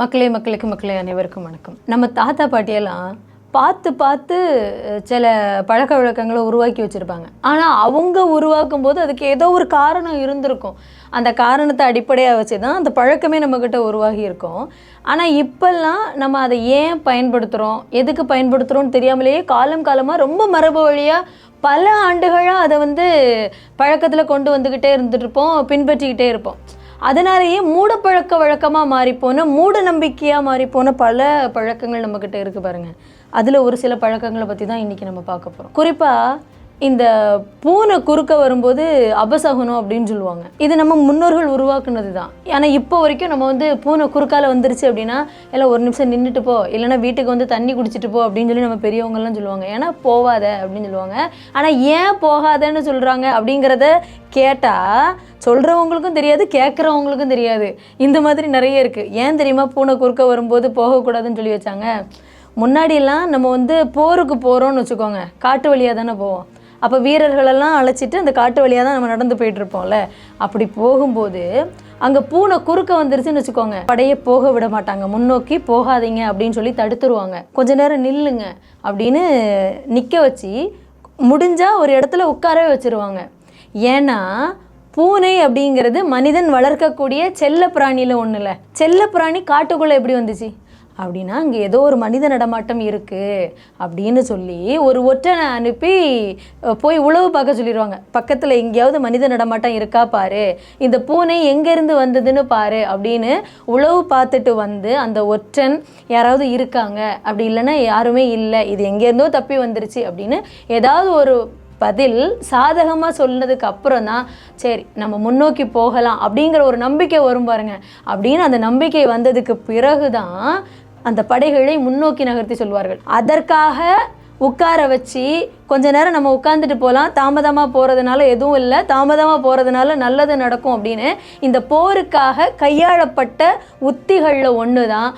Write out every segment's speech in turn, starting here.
மக்களே மக்களுக்கு மக்களே அனைவருக்கும் வணக்கம். நம்ம தாத்தா பாட்டியெல்லாம் பார்த்து பார்த்து சில பழக்க வழக்கங்களை உருவாக்கி வச்சுருப்பாங்க. ஆனால் அவங்க உருவாக்கும் போது அதுக்கு ஏதோ ஒரு காரணம் இருந்திருக்கும். அந்த காரணத்தை அடிப்படையாக வச்சு தான் அந்த பழக்கமே நம்மக்கிட்ட உருவாகி இருக்கும். ஆனால் இப்போல்லாம் நம்ம அதை ஏன் பயன்படுத்துகிறோம் எதுக்கு பயன்படுத்துகிறோம்னு தெரியாமலேயே காலம் காலமாக ரொம்ப மரபு வழியாக பல ஆண்டுகளாக அதை வந்து பழக்கத்தில் கொண்டு வந்துக்கிட்டே இருந்துட்டு இருப்போம் பின்பற்றிக்கிட்டே இருப்போம். அதனாலேயே மூடப்பழக்க வழக்கமாக மாறிப்போன மூட நம்பிக்கையாக மாறிப்போன பல பழக்கங்கள் நம்மக்கிட்ட இருக்குது பாருங்கள் அதில் ஒரு சில பழக்கங்களை பற்றி தான் இன்றைக்கி நம்ம பார்க்க போகிறோம் குறிப்பாக இந்த பூனை குறுக்க வரும்போது அபசகுனம் அப்படின்னு சொல்லுவாங்க. இது நம்ம முன்னோர்கள் உருவாக்குனது தான் ஆனால் இப்போ வரைக்கும் நம்ம வந்து பூனை குறுக்கால வந்துருச்சு அப்படின்னா எல்லாம் ஒரு நிமிஷம் நின்றுட்டு போ. இல்லைன்னா வீட்டுக்கு வந்து தண்ணி குடிச்சிட்டு போ அப்படின்னு சொல்லி நம்ம பெரியவங்கலாம் சொல்லுவாங்க. ஏன்னா போகாத அப்படின்னு சொல்லுவாங்க. ஆனால் ஏன் போகாதன்னு சொல்கிறாங்க அப்படிங்கிறத கேட்டால் சொல்கிறவங்களுக்கும் தெரியாது கேட்குறவங்களுக்கும் தெரியாது. இந்த மாதிரி நிறைய இருக்குது ஏன் தெரியுமா பூனை குறுக்க வரும்போது போகக்கூடாதுன்னு சொல்லி வச்சாங்க? முன்னாடியெல்லாம் நம்ம வந்து போருக்கு போகிறோம்னு வச்சுக்கோங்க. காட்டு வழியாக தானே போவோம். அப்போ வீரர்களெல்லாம் அழைச்சிட்டு அந்த காட்டு வழியாக தான் நம்ம நடந்து போயிட்டுருப்போம்ல? அப்படி போகும்போது அங்கே பூனை குறுக்க வந்துருச்சுன்னு வச்சுக்கோங்க. படையை போக விட மாட்டாங்க. முன்னோக்கி போகாதீங்க அப்படின்னு சொல்லி தடுத்துருவாங்க. கொஞ்ச நேரம் நில்லுங்க அப்படின்னு நிற்க வச்சு முடிஞ்சால் ஒரு இடத்துல உட்காரவே வச்சுருவாங்க. ஏன்னா பூனை அப்படிங்கிறது மனிதன் வளர்க்கக்கூடிய செல்ல பிராணியில் ஒன்றும் இல்லை செல்ல பிராணி காட்டுக்குள்ளே எப்படி வந்துச்சு? அப்படின்னா அங்கே ஏதோ ஒரு மனித நடமாட்டம் இருக்குது அப்படின்னு சொல்லி ஒரு ஒற்றனை அனுப்பி போய் உழவு பார்க்க சொல்லிடுவாங்க. பக்கத்தில் எங்கேயாவது மனித நடமாட்டம் இருக்கா பாரு. இந்த பூனை எங்கேருந்து வந்ததுன்னு பாரு அப்படின்னு உழவு பார்த்துட்டு வந்து அந்த ஒற்றன் யாராவது இருக்காங்க. அப்படி இல்லைன்னா யாருமே இல்லை. இது எங்கேருந்தோ தப்பி வந்துருச்சு அப்படின்னு ஏதாவது ஒரு பதில் சாதகமாக சொன்னதுக்கு அப்புறம் தான் சரி நம்ம முன்னோக்கி போகலாம் அப்படிங்கிற ஒரு நம்பிக்கை வரும் பாருங்க. அப்படின்னு அந்த நம்பிக்கை வந்ததுக்கு பிறகு தான் அந்த படைகளை முன்னோக்கி நகர்த்தி சொல்வார்கள். அதற்காக உட்கார வச்சு கொஞ்ச நேரம் நம்ம உட்காந்துட்டு போகலாம். தாமதமாக போகிறதுனால எதுவும் இல்லை. தாமதமாக போகிறதுனால நல்லது நடக்கும் அப்படின்னு இந்த போருக்காக கையாளப்பட்ட உத்திகளில் ஒன்று தான்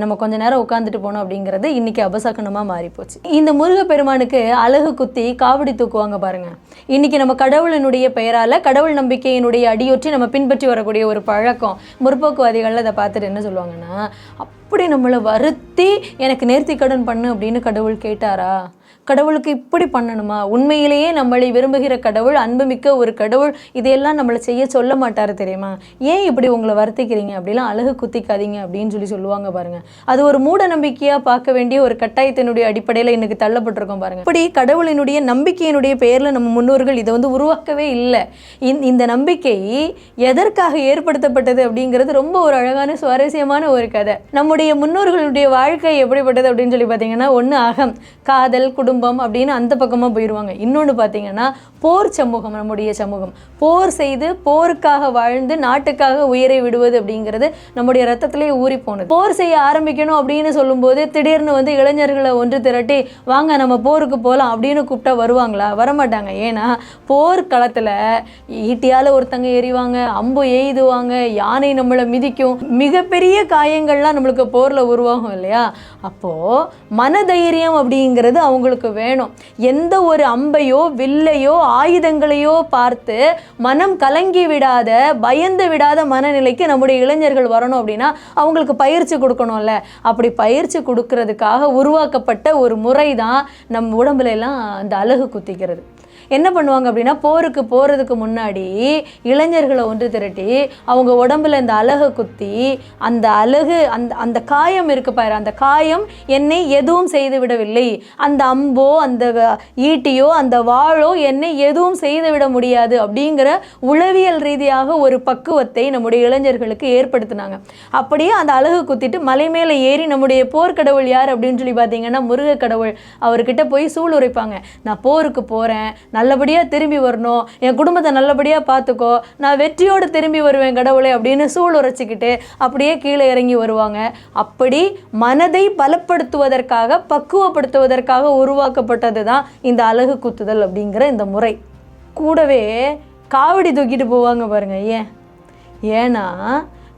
நம்ம கொஞ்ச நேரம் உட்காந்துட்டு போனோம் அப்படிங்கிறது இன்றைக்கி அபசகனமாக மாறிப்போச்சு. இந்த முருகப்பெருமானுக்கு அழகு குத்தி காவடி தூக்குவாங்க பாருங்கள் இன்றைக்கி நம்ம கடவுளினுடைய பெயரால் கடவுள் நம்பிக்கையினுடைய அடியொற்றி நம்ம பின்பற்றி வரக்கூடிய ஒரு பழக்கம் முற்போக்குவாதிகளில் அதை பார்த்துட்டு என்ன சொல்லுவாங்கன்னா அப்படி நம்மளை வருத்தி எனக்கு நேர்த்தி கடன் பண்ணு அப்படின்னு கடவுள் கேட்டாரா? கடவுளுக்கு இப்படி பண்ணணுமா? உண்மையிலேயே நம்மளை விரும்புகிற கடவுள் அன்புமிக்க ஒரு கடவுள் இதையெல்லாம் நம்மளை செய்ய சொல்ல மாட்டாரு தெரியுமா? ஏன் இப்படி உங்களை வருத்திக்கிறீங்க? அப்படிலாம் அழகு குத்திக்காதீங்க அப்படின்னு சொல்லி சொல்லுவாங்க பாருங்க. அது ஒரு மூட நம்பிக்கையா பார்க்க வேண்டிய ஒரு கட்டாயத்தினுடைய அடிப்படையில் இன்னைக்கு தள்ளப்பட்டிருக்கோம் பாருங்க. இப்படி கடவுளினுடைய நம்பிக்கையினுடைய பெயரில் நம்ம முன்னோர்கள் இதை வந்து உருவாக்கவே இல்லை. இந்த- இந்த நம்பிக்கை எதற்காக ஏற்படுத்தப்பட்டது அப்படிங்கிறது ரொம்ப ஒரு அழகான சுவாரஸ்யமான ஒரு கதை. நம்முடைய முன்னோர்களுடைய வாழ்க்கை எப்படிப்பட்டது அப்படின்னு சொல்லி பார்த்தீங்கன்னா ஒன்று அகம் காதல் குடும்பம் அப்படின்னு அந்த பக்கமாக போயிடுவாங்க இன்னொன்று பார்த்தீங்கன்னா போர் சமூகம் நம்முடைய சமூகம். போர் செய்து போருக்காக வாழ்ந்து நாட்டுக்காக உயிரை விடுவது அப்படிங்கிறது நம்முடைய ரத்தத்திலேயே ஊறி போனது. போர் செய்ய ஆரம்பிக்கணும் அப்படின்னு சொல்லும்போது திடீர்னு வந்து இளைஞர்களை ஒன்று திரட்டி வாங்க நம்ம போருக்கு போகலாம் அப்படின்னு கூப்பிட்டா வருவாங்களா? வரமாட்டாங்க. ஏன்னா போர் களத்தில் ஈட்டியால் ஒருத்தங்க எறிவாங்க அம்பு எய்துவாங்க யானை நம்மளை மிதிக்கும். மிகப்பெரிய காயங்கள்லாம் நம்மளுக்கு போரில் உருவாகும் இல்லையா? அப்போது மனதைரியம் அப்படிங்கிறது அவங்களுக்கு வேணும். எந்த ஒரு அம்பையோ வில்லையோ ஆயுதங்களையோ பார்த்து மனம் கலங்கி விடாத பயந்து விடாத மனநிலைக்கு நம்முடைய இளைஞர்கள் வரணும் அப்படின்னா அவங்களுக்கு பயிற்சி கொடுக்கணும்ல. அப்படி பயிற்சி கொடுக்கறதுக்காக உருவாக்கப்பட்ட ஒரு முறை தான் நம் உடம்புல எல்லாம் அந்த அழகு குத்திக்கிறது. என்ன பண்ணுவாங்க அப்படின்னா போருக்கு போகிறதுக்கு முன்னாடி இளைஞர்களை ஒன்று திரட்டி அவங்க உடம்புல இந்த அழகை குத்தி அந்த அழகு அந்த அந்த காயம் இருக்கு பாரு அந்த காயம் என்னை எதுவும் செய்து விடவில்லை. அந்த அம்போ அந்த ஈட்டியோ அந்த வாளோ என்னை எதுவும் செய்து விட முடியாது அப்படிங்கிற உளவியல் ரீதியாக ஒரு பக்குவத்தை நம்முடைய இளைஞர்களுக்கு ஏற்படுத்தினாங்க. அப்படியே அந்த அழகு குத்திட்டு மலை மேலே ஏறி நம்முடைய போர்க்கடவுள் யார்? அப்படின்னு சொல்லி பார்த்தீங்கன்னா முருக கடவுள் அவர்கிட்ட போய் சூளுரைப்பாங்க. நான் போருக்கு போகிறேன் நல்லபடியாக திரும்பி வரணும். என் குடும்பத்தை நல்லபடியாக பார்த்துக்கோ நான் வெற்றியோடு திரும்பி வருவேன் கடவுளை அப்படின்னு சூள் உரைச்சிக்கிட்டு அப்படியே கீழே இறங்கி வருவாங்க. அப்படி மனதை பலப்படுத்துவதற்காக பக்குவப்படுத்துவதற்காக உருவாக்கப்பட்டது தான் இந்த அழகு குத்துதல் அப்படிங்கிற இந்த முறை. கூடவே காவடி தூக்கிட்டு போவாங்க பாருங்க ஏன்? ஏன்னா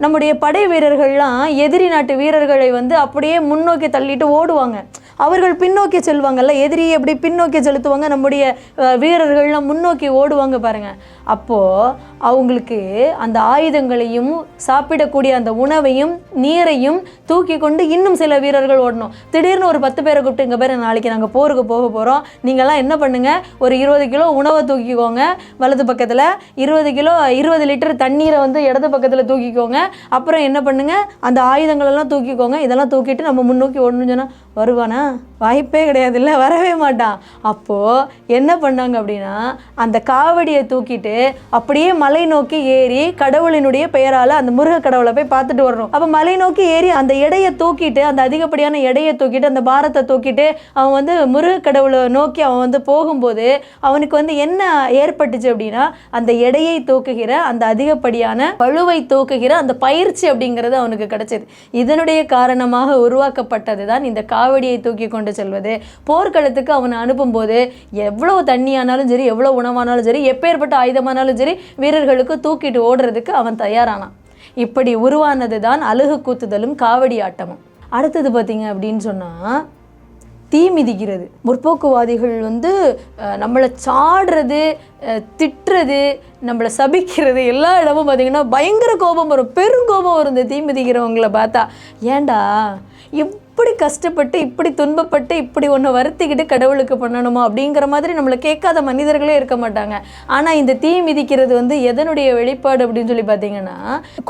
நம்முடைய படை வீரர்கள்லாம் எதிரி நாட்டு வீரர்களை வந்து அப்படியே முன்னோக்கி தள்ளிட்டு ஓடுவாங்க. அவர்கள் பின்னோக்கி செல்வாங்கல்ல? எதிரி எப்படி பின்னோக்கி செலுத்துவாங்க? நம்முடைய வீரர்கள்லாம் முன்னோக்கி ஓடுவாங்க பாருங்கள் அப்போது அவங்களுக்கு அந்த ஆயுதங்களையும் சாப்பிடக்கூடிய அந்த உணவையும் நீரையும் தூக்கி கொண்டு இன்னும் சில வீரர்கள் ஓடணும். திடீர்னு ஒரு பத்து பேரை கூப்பிட்டு இங்கே பேர் நாளைக்கு நாங்கள் போருக்கு போக போகிறோம் நீங்கள்லாம் என்ன பண்ணுங்கள் ஒரு இருபது கிலோ உணவை தூக்கிக்கோங்க. வலது பக்கத்தில் இருபது கிலோ இருபது லிட்டர் தண்ணீரை வந்து இடது பக்கத்தில் தூக்கிக்கோங்க. அப்புறம் என்ன பண்ணுங்கள் அந்த ஆயுதங்களெல்லாம் தூக்கிக்கோங்க. இதெல்லாம் தூக்கிட்டு நம்ம முன்னோக்கி ஓடணும்னு சொன்னால் வருவானா? வாய்ப்பே கிடையாது இல்லை வரவே மாட்டான். அப்போது என்ன பண்ணாங்க அப்படின்னா அந்த காவடியை தூக்கிட்டு அப்படியே மலை நோக்கி ஏறி கடவுளினுடைய பெயரால் அந்த முருக கடவுளை போய் பார்த்துட்டு வரணும். அப்போ மலை நோக்கி ஏறி அந்த எடையை தூக்கிட்டு அந்த அதிகப்படியான எடையை தூக்கிட்டு அந்த பாரத்தை தூக்கிட்டு அவன் வந்து முருக கடவுளை நோக்கி அவன் வந்து போகும்போது அவனுக்கு வந்து என்ன ஏற்பட்டுச்சு அப்படின்னா அந்த எடையை தூக்குகிற அந்த அதிகப்படியான பழுவை தூக்குகிற அந்த பயிற்சி அப்படிங்கிறது அவனுக்கு கிடைச்சது. இதனுடைய காரணமாக உருவாக்கப்பட்டது தான் இந்த காவடியை தூக்கி கொண்டு செல்வது போர்க்களத்துக்கு அவனை அனுப்பும்போது எவ்வளவு தண்ணியானாலும் சரி எவ்வளவு உணவானாலும் சரி எப்பேற்பட்ட ஆயுதமானாலும் சரி வீரர்களுக்கு தூக்கிட்டு ஓடுறதுக்கு அவன் தயாரானான். இப்படி உருவானது தான் அழுகு கூத்துதலும் காவடி ஆட்டமும். அடுத்தது பார்த்தீங்க அப்படின்னு சொன்னால் தீ மிதிக்கிறது. முற்போக்குவாதிகள் வந்து நம்மளை சாடுறது அஹ், திட்டுறது நம்மளை சபிக்கிறது எல்லா இடமும் பார்த்தீங்கன்னா பயங்கர கோபம் வரும். பெருங்கோபம் வரும் இந்த தீ மிதிக்கிறவங்கள பார்த்தா. ஏன்டா இப்படி கஷ்டப்பட்டு இப்படி துன்பப்பட்டு இப்படி ஒன்று வருத்திக்கிட்டு கடவுளுக்கு பண்ணணுமா அப்படிங்கிற மாதிரி நம்மளை கேட்காத மனிதர்களே இருக்க மாட்டாங்க. ஆனால் இந்த தீ மிதிக்கிறது வந்து எதனுடைய வெளிப்பாடு அப்படின்னு சொல்லி பார்த்தீங்கன்னா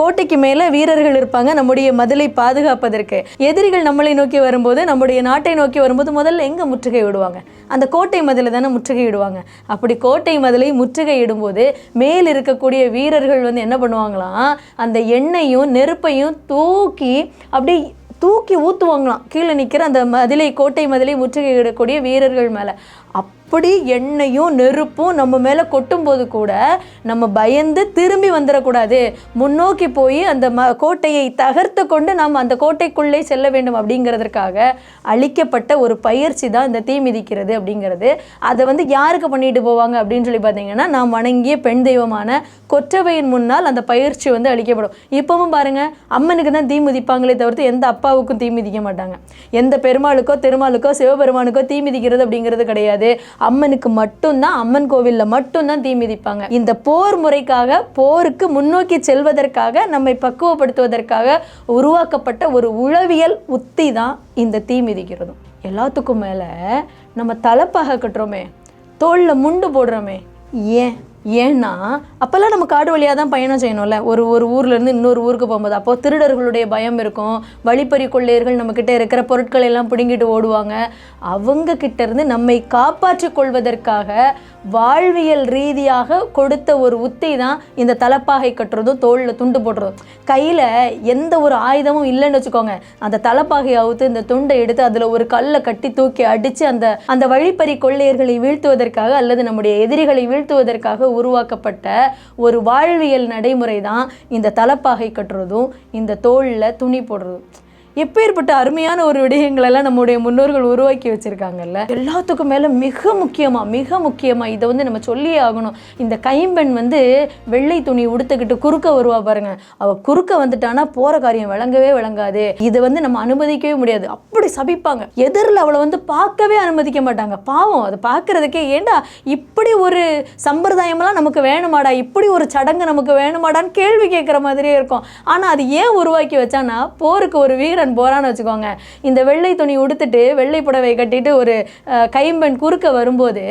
கோட்டைக்கு மேலே வீரர்கள் இருப்பாங்க நம்முடைய மதிலை பாதுகாப்பதற்கு. எதிரிகள் நம்மளை நோக்கி வரும்போது நம்முடைய நாட்டை நோக்கி வரும்போது முதல்ல எங்கே முற்றுகை விடுவாங்க அந்த கோட்டை மதிலை தானே முற்றுகை இடுவாங்க. அப்படி கோட்டை மதிலை முற்றுகை இடும்போது மேல் இருக்கக்கூடிய வீரர்கள் வந்து என்ன பண்ணுவாங்களாம்? அந்த எண்ணெயும் நெருப்பையும் தூக்கி அப்படி தூக்கி ஊற்றுவாங்களாம் கீழே நிற்கிற அந்த மதிலை கோட்டை மதிலை முற்றுகையிடக்கூடிய வீரர்கள் மேலே. அப்படி எண்ணெயும் நெருப்பும் நம்ம மேலே கொட்டும்போது கூட நம்ம பயந்து திரும்பி வந்துடக்கூடாது. முன்னோக்கி போய் அந்த ம கோட்டையை தகர்த்து கொண்டு நாம் அந்த கோட்டைக்குள்ளே செல்ல வேண்டும் அப்படிங்கிறதுக்காக அளிக்கப்பட்ட ஒரு பயிற்சி தான் இந்த தீ மிதிக்கிறது அப்படிங்கிறது. அதை வந்து யாருக்கு பண்ணிட்டு போவாங்க அப்படின்னு சொல்லி பார்த்தீங்கன்னா நாம் வணங்கிய பெண் தெய்வமான கொற்றவையின் முன்னால் அந்த பயிற்சி வந்து அளிக்கப்படும். இப்போவும் பாருங்கள் அம்மனுக்கு தான் தீ மிதிப்பாங்களே தவிர்த்து எந்த அப்பாவுக்கும் தீ மிதிக்க மாட்டாங்க. எந்த பெருமாளுக்கோ திருமாலுக்கோ சிவபெருமானுக்கோ தீ மிதிக்கிறது அப்படிங்கிறது கிடையாது. அம்மனுக்கு மட்டும்தான் அம்மன் கோவிலில் மட்டும்தான் தீ மிதிப்பாங்க. இந்த போர் முறைக்காக போருக்கு முன்னோக்கி செல்வதற்காக நம்மை பக்குவப்படுத்துவதற்காக உருவாக்கப்பட்ட ஒரு உளவியல் உத்தி தான் இந்த தீ மிதிக்கிறதும். எல்லாத்துக்கும் மேலே நம்ம தலைப்பாக கட்டுறோமே தோளில் முண்டு போடுறோமே ஏன்? ஏன்னா அப்போல்லாம் நம்ம காடு வழியாக தான் பயணம் செய்யணும்ல. ஒரு ஒரு ஊர்லேருந்து இன்னொரு ஊருக்கு போகும்போது அப்போது திருடர்களுடைய பயம் இருக்கும். வழிப்பறி கொள்ளையர்கள் நம்மக்கிட்ட இருக்கிற பொருட்களை எல்லாம் பிடுங்கிட்டு ஓடுவாங்க. அவங்க நம்மை காப்பாற்றிக் கொள்வதற்காக வாழ்வியல் ரீதியாக கொடுத்த ஒரு உத்தி தான் இந்த தலப்பாகை கட்டுறதும் தோளில் துண்டு போடுறதும் கையில் எந்த ஒரு ஆயுதமும் இல்லைன்னு வச்சுக்கோங்க. அந்த தலப்பாகை அவுத்து இந்த துண்டை எடுத்து அதில் ஒரு கல்லை கட்டி தூக்கி அடித்து அந்த அந்த வழிப்பறி கொள்ளையர்களை வீழ்த்துவதற்காக அல்லது நம்முடைய எதிரிகளை வீழ்த்துவதற்காக உருவாக்கப்பட்ட ஒரு வாழ்வியல் நடைமுறை தான் இந்த தலப்பாகை கட்டுறதும் இந்த தோளில் துணி போடுறதும். எப்பேற்பட்ட அருமையான ஒரு விடயங்களெல்லாம் நம்முடைய முன்னோர்கள் உருவாக்கி வச்சிருக்காங்கல்ல? எல்லாத்துக்கும் மேலே மிக முக்கியமாக மிக முக்கியமாக இதை வந்து நம்ம சொல்லியே ஆகணும். இந்த கைம்பெண் வந்து வெள்ளை துணி உடுத்துக்கிட்டு குறுக்க வருவா பாருங்க. அவள் குறுக்க வந்துட்டானா போகிற காரியம் விளங்கவே விளங்காது. இதை வந்து நம்ம அனுமதிக்கவே முடியாது. அப்படி சபிப்பாங்க. எதிரில் அவளை வந்து பார்க்கவே அனுமதிக்க மாட்டாங்க. பாவம் அதை பார்க்கறதுக்கே ஏண்டா இப்படி ஒரு சம்பிரதாயமெல்லாம் நமக்கு வேணுமாடா? இப்படி ஒரு சடங்கு நமக்கு வேணுமாடான்னு கேள்வி கேட்குற மாதிரியே இருக்கும். ஆனால் அது ஏன் உருவாக்கி வச்சான்னா போருக்கு ஒரு வீரன் போறான்னு வச்சுக்கோங்க. இந்த வெள்ளை துணி உடுத்துட்டு வெள்ளை புடவை கட்டிட்டு ஒரு கைம்பெண் குறுக்க வரும்போது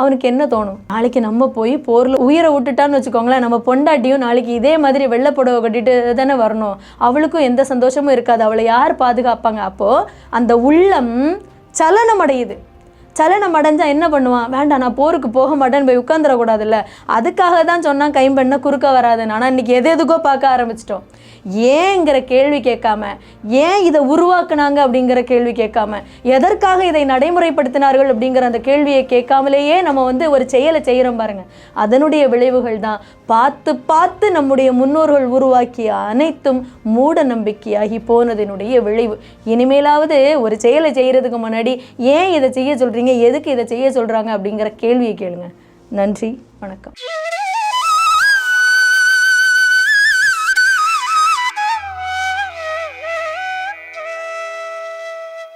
அவனுக்கு என்ன தோணும்? நாளைக்கு நம்ம போய் போரில் உயிரை விட்டுட்டான்னு வச்சுக்கோங்களேன். நம்ம பொண்டாட்டியும் நாளைக்கு இதே மாதிரி வெள்ளை புடவை கட்டிட்டு தானே வரணும். அவளுக்கும் எந்த சந்தோஷமும் இருக்காது. அவளை யார் பாதுகாப்பாங்க? அப்போது அந்த உள்ளம் சலனம் அடையுது சலனம் அடைஞ்சா என்ன பண்ணுவான்? வேண்டாம் நான் போருக்கு போக மாட்டேன்னு போய் உட்காந்துடக்கூடாதுல்ல அதுக்காக தான் சொன்னால் கைம்பெண்ண குறுக்க வராதுன்னு. ஆனால் இன்றைக்கி எது எதுக்கோ பார்க்க ஆரம்பிச்சிட்டோம். ஏங்கிற கேள்வி கேட்காம ஏன் இதை உருவாக்குனாங்க அப்படிங்கிற கேள்வி கேட்காம எதற்காக இதை நடைமுறைப்படுத்தினார்கள் அப்படிங்கிற அந்த கேள்வியை கேட்காமலேயே நம்ம வந்து ஒரு செயலை செய்கிறோம் பாருங்க. அதனுடைய விளைவுகள் தான் பார்த்து பார்த்து நம்முடைய முன்னோர்கள் உருவாக்கிய அனைத்தும் மூட நம்பிக்கையாகி போனதனுடைய விளைவு. இனிமேலாவது ஒரு செயலை செய்கிறதுக்கு முன்னாடி ஏன் இதை செய்ய சொல்கிறீங்க எதுக்கு இதை செய்ய சொல்கிறாங்க அப்படிங்கிற கேள்வியை கேளுங்க. நன்றி வணக்கம்.